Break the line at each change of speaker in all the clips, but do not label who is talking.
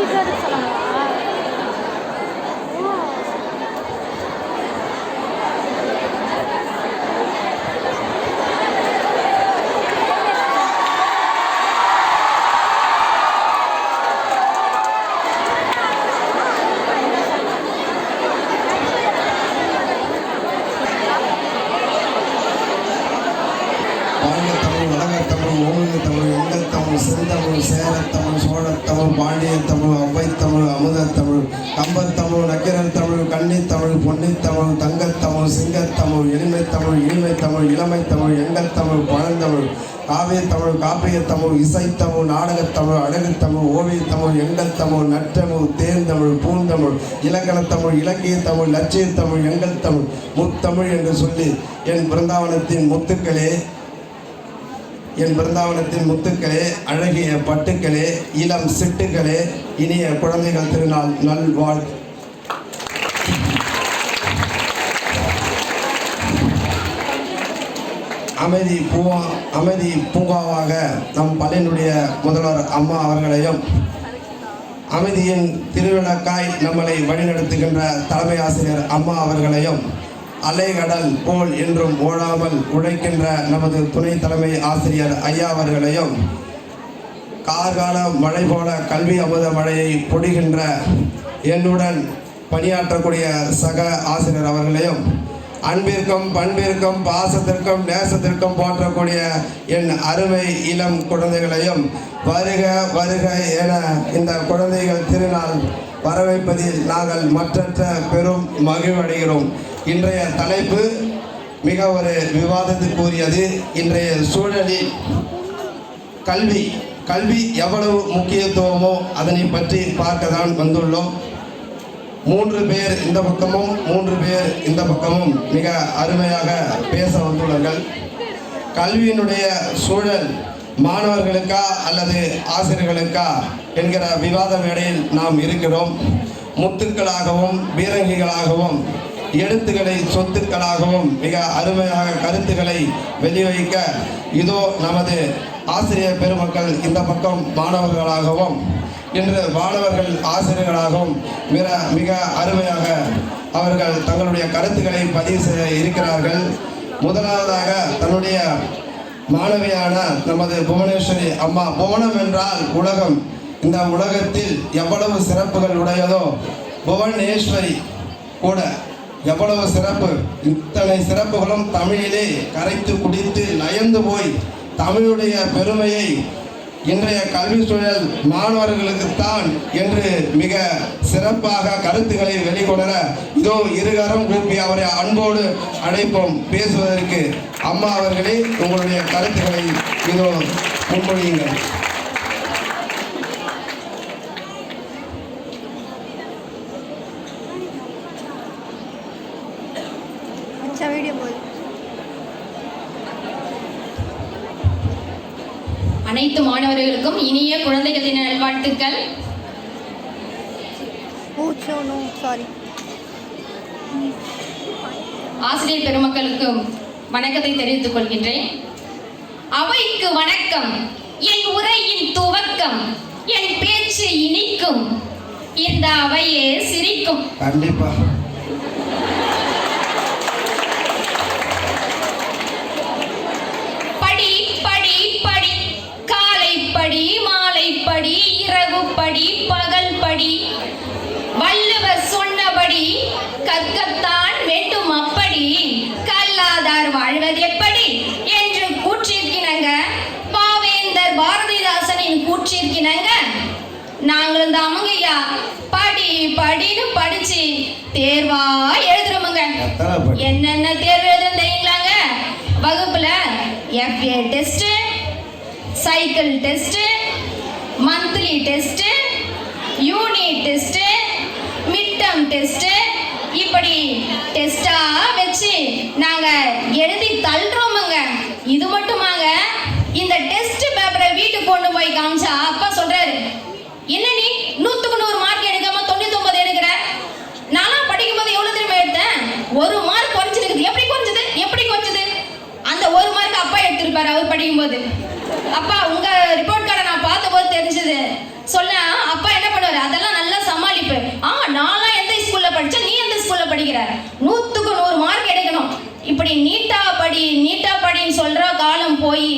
ー
ズアルツ様 தமிழ் எங்கள் தமிழ் பழந்தமிழ் காவிய தமிழ் காப்பிய தமிழ் இசைத்தமிழ் நாடகத்தமிழ் அழகுத்தமிழ் ஓவியத்தமிழ் எங்கள் தமிழ் நற்றமிழ் தேர்ந்தமிழ் பூந்தமிழ் இலக்கணத்தமிழ் இலக்கிய தமிழ் லட்சிய தமிழ் எங்கள் தமிழ் முத்தமிழ் என்று சொல்லி என் பிருந்தாவனத்தின் முத்துக்களே என் பிருந்தாவனத்தின் முத்துக்களே அழகிய பட்டுக்களே இளம் சிட்டுக்களே இனிய குழந்தைகள் திருநாள் நல்வாழ் அமைதி பூவா அமைதி பூங்காவாக நம் பள்ளியினுடைய முதல்வர் அம்மா அவர்களையும் அமைதியின் திருவிளக்காய் நம்மளை வழிநடத்துகின்ற தலைமை ஆசிரியர் அம்மா அவர்களையும் அலைகடல் போல் என்றும் ஓடாமல் உழைக்கின்ற நமது துணை தலைமை ஆசிரியர் ஐயா அவர்களையும் கார்கால மழை போல கல்வி அமுத மழையை பொடிகின்ற என்னுடன் பணியாற்றக்கூடிய சக ஆசிரியர் அவர்களையும் அன்பிற்கும் பண்பிற்கும் பாசத்திற்கும் நேசத்திற்கும் போற்றக்கூடிய என் அருமை இளம் குழந்தைகளையும் வருக வருக என இந்த குழந்தைகள் திருநாள் வரவேற்பதில் நாங்கள் மற்றற்ற பெரும் மகிழ்வடைகிறோம். இன்றைய தலைப்பு மிக ஒரு விவாதத்துக்குரியது. இன்றைய சூழலில் கல்வி கல்வி எவ்வளவு முக்கியத்துவமோ அதனை பற்றி பார்க்க தான் வந்துள்ளோம். மூன்று பேர் இந்த பக்கமும் மூன்று பேர் இந்த பக்கமும் மிக அருமையாக பேச வந்துள்ளார்கள் கல்வியினுடைய சூழல் மாணவர்களுக்கா அல்லது ஆசிரியர்களுக்கா என்கிற விவாத மேடையில் நாம் இருக்கிறோம். முத்துக்களாகவும் பீரங்கிகளாகவும் எழுத்துக்களை சொத்துக்களாகவும் மிக அருமையாக கருத்துக்களை வெளிவைக்க இதோ நமது ஆசிரியர் பெருமக்கள் இந்த பக்கம் மாணவர்களாகவும் இன்று மாணவர்கள் ஆசிரியர்களாகவும் மிக மிக அருமையாக அவர்கள் தங்களுடைய கருத்துக்களை பதிவு செய்ய இருக்கிறார்கள். முதலாவதாக தன்னுடைய மாணவியான நமது புவனேஸ்வரி அம்மா புவனம் என்றால் உலகம். இந்த உலகத்தில் எவ்வளவு சிறப்புகள் உடையதோ புவனேஸ்வரி கூட எவ்வளவு சிறப்பு. இத்தனை சிறப்புகளும் தமிழிலே கரைத்து குடித்து நயந்து போய் தமிழுடைய பெருமையை இன்றைய கல்வி சூழல் மாணவர்களுக்குத்தான் என்று மிக சிறப்பாக கருத்துக்களை வெளிக்கொணர இதோ இருகரம் கூப்பி அவரை அன்போடு அழைப்போம். பேசுவதற்கு அம்மா அவர்களே உங்களுடைய கருத்துக்களை இதோ முன்மொழியுங்கள்.
அனைத்து மாணவர்களுக்கும் இனிய குழந்தைகள் தின நல்வாழ்த்துக்கள். ஆசிரியர் பெருமக்களுக்கும் வணக்கத்தை தெரிவித்துக் கொள்கின்றேன். அவைக்கு வணக்கம். என் உரையின் துவக்கம் என் பேச்சு இனிக்கும். இந்த அவையே சிரிக்கும்.
கண்டிப்பா.
கற்கத்தான் வேண்டும் அப்படி. கல்லாதார் வாழ்வது எப்படி? என்று கூற்றிருக்கினங்க. பாவேந்தர் பாரதிதாசனின் கூற்றிருக்கினங்க. நாங்களும் தான் அமங்கய்யா படி படின்னு படிச்சு தேர்வா எழுதுறோமுங்க. என்னென்ன தேர்வு எழுதுன்னு தெரியுங்களாங்க? வகுப்புல FA test cycle test monthly test unit test midterm test இப்படி போகுது அப்பா உங்க ரிப்போர்ட் கார்டை நான் பார்த்தபோது தெரிஞ்சது. சொன்ன அப்பா என்ன பண்ணுவாரு? அதெல்லாம் நல்லா சமாளிப்பு. ஆ நான்லாம் எந்த ஸ்கூல்ல படிச்சேன் நீ எந்த ஸ்கூல்ல படிக்கிற? நூத்துக்கு நூறு மார்க் எடுக்கணும். இப்படி நீட்டா படி நீட்டா படின்னு சொல்ற காலம் போய்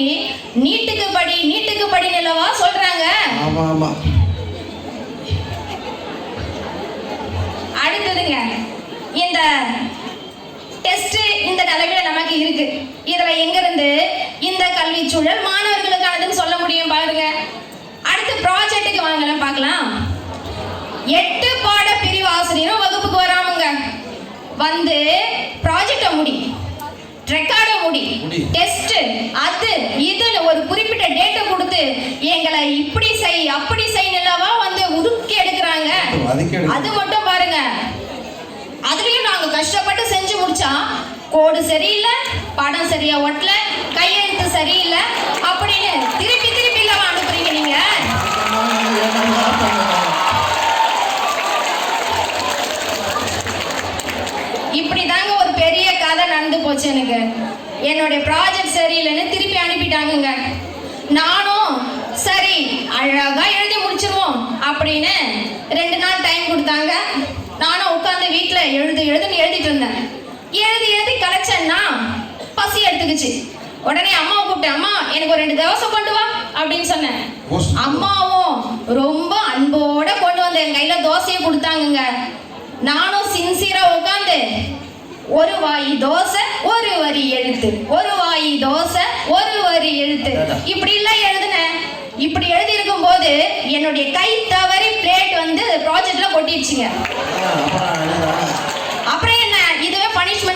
நீட்டுக்கு படி நீட்டுக்கு படி நிலவா சொல்றாங்க? அடுத்ததுங்க இந்த டெஸ்ட் நிலைமையில நமக்கு இருக்கு. இதுல எங்க இருந்து இந்த கல்வி சூழல் மாணவர்களுக்கானதுன்னு சொல்ல முடியும் பாருங்க. அடுத்து ப்ராஜெக்ட்டுக்கு வாங்கலாம் பார்க்கலாம். எட்டு பாட பிரிவு ஆசிரியரும் வகுப்புக்கு வராமங்க. வந்து ப்ராஜெக்டை முடி ரெக்கார்டை முடி. டெஸ்ட் அது இதுன்னு ஒரு குறிப்பிட்ட டேட்டை கொடுத்து எங்களை இப்படி செய் அப்படி செய் நிலவா வந்து உருக்கி எடுக்கிறாங்க. அது மட்டும் பாருங்க. அதுலயும் நாங்க கஷ்டப்பட்டு செஞ்சு முடிச்சா கோடு சரியில்லை படம் சரியா ஒட்டல கையெழுத்து சரியில்லை அப்படின்னு திருப்பி திருப்பி இல்லாம அனுப்புறீங்க நீங்க? இப்படிதாங்க ஒரு பெரிய கதை நடந்து போச்சு எனக்கு. என்னுடைய ப்ராஜெக்ட் சரியில்லைன்னு திருப்பி அனுப்பிட்டாங்கங்க. நானும் சரி அழகா எழுதி முடிச்சிருவோம் அப்படின்னு ரெண்டு நாள் டைம் கொடுத்தாங்க. வீட்டில் எழுது எழுதுன்னு எழுதிட்டு இருந்தேன். எழுதி எழுதி கலைச்சேன்னா பசி எடுத்துக்கிச்சு. உடனே அம்மாவை கூப்பிட்டேன் அம்மா எனக்கு ஒரு ரெண்டு தோசை கொண்டு வா அப்படின்னு சொன்னேன். அம்மாவும் ரொம்ப அன்போட கொண்டு வந்து என் கையில தோசையை கொடுத்தாங்கங்க. நானும் சின்சியரா உட்காந்து ஒரு வாய் தோசை ஒரு வரி எழுத்து. ஒரு வாய் தோசை ஒரு வரி எழுத்து. இப்படி எல்லாம் எழுதுனேன். இப்படி எழுதி இருக்கும் போது என்னுடைய கை தவறி பிளேட் வந்து ப்ராஜெக்ட்ல கொட்டிடுச்சுங்க. அப்புறம்